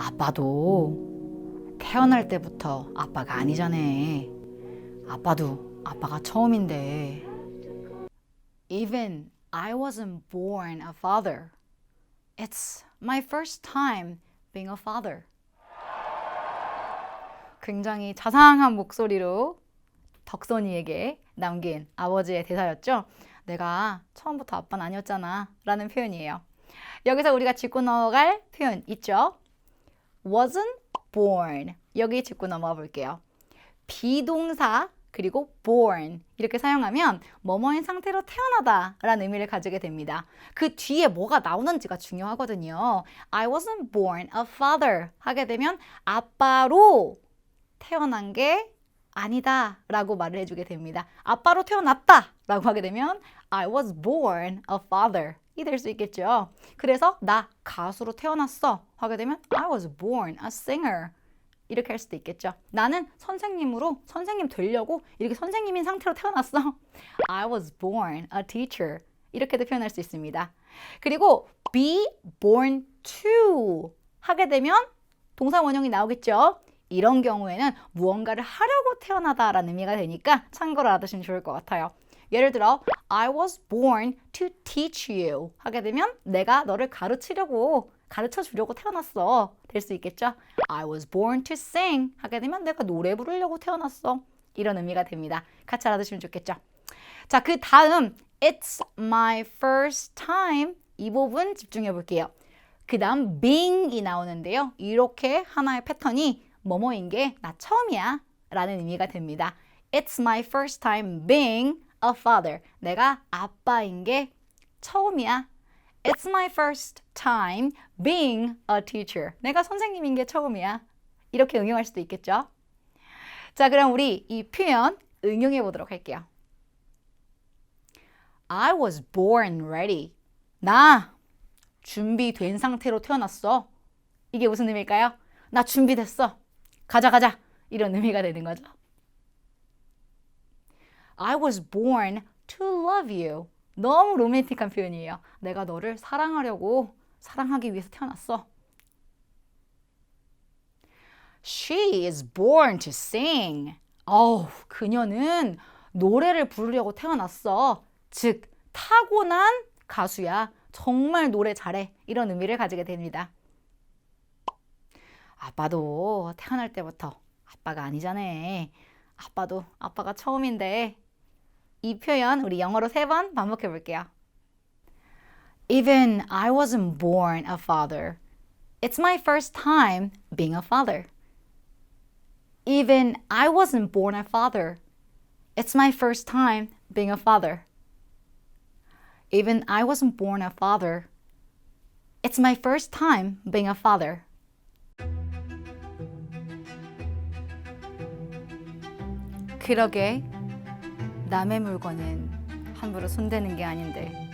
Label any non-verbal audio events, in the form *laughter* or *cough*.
아빠도 태어날 때부터 아빠가 아니잖아. 아빠도 아빠가 처음인데. Even I wasn't born a father. It's my first time being a father. 굉장히 자상한 목소리로 덕선이에게 남긴 아버지의 대사였죠. 내가 처음부터 아빠는 아니었잖아. 라는 표현이에요. 여기서 우리가 짚고 넘어갈 표현 있죠? Wasn't born. 여기 짚고 넘어가 볼게요. 비동사 그리고 born 이렇게 사용하면 뭐뭐인 상태로 태어나다 라는 의미를 가지게 됩니다. 그 뒤에 뭐가 나오는지가 중요하거든요. I wasn't born a father 하게 되면 아빠로 태어난 게 아니다 라고 말을 해주게 됩니다. 아빠로 태어났다 라고 하게 되면 I was born a father 이 될 수 있겠죠. 그래서 나 가수로 태어났어 하게 되면 I was born a singer 이렇게 할 수도 있겠죠. 나는 선생님으로 선생님 되려고 이렇게 선생님인 상태로 태어났어. *laughs* I was born a teacher. 이렇게도 표현할 수 있습니다. 그리고 be born to 하게 되면 동사 원형이 나오겠죠. 이런 경우에는 무언가를 하려고 태어나다라는 의미가 되니까 참고로 알아두시면 좋을 것 같아요. 예를 들어 I was born to teach you 하게 되면 내가 너를 가르치려고 가르쳐 주려고 태어났어. 될 수 있겠죠? I was born to sing 하게 되면 내가 노래 부르려고 태어났어. 이런 의미가 됩니다. 같이 알아두시면 좋겠죠? 자, 그 다음 It's my first time 이 부분 집중해 볼게요. 그 다음 being이 나오는데요. 이렇게 하나의 패턴이 뭐뭐인 게 나 처음이야 라는 의미가 됩니다. It's my first time being a father. 내가 아빠인 게 처음이야. It's my first time being a teacher. 내가 선생님인 게 처음이야. 이렇게 응용할 수도 있겠죠. 자, 그럼 우리 이 표현 응용해 보도록 할게요. I was born ready. 나 준비된 상태로 태어났어. 이게 무슨 의미일까요? 나 준비됐어. 가자, 가자. 이런 의미가 되는 거죠. I was born to love you. 너무 로맨틱한 표현이에요. 내가 너를 사랑하려고 사랑하기 위해서 태어났어. She is born to sing. 어우, 그녀는 노래를 부르려고 태어났어. 즉, 타고난 가수야. 정말 노래 잘해. 이런 의미를 가지게 됩니다. 아빠도 태어날 때부터 아빠가 아니잖아. 아빠도 아빠가 처음인데 이 표현 우리 영어로 세 번 반복해 볼게요. Even I wasn't born a father. It's my first time being a father. Even I wasn't born a father. It's my first time being a father. Even I wasn't born a father. It's my first time being a father. 그러게 남의 물건은 함부로 손대는 게 아닌데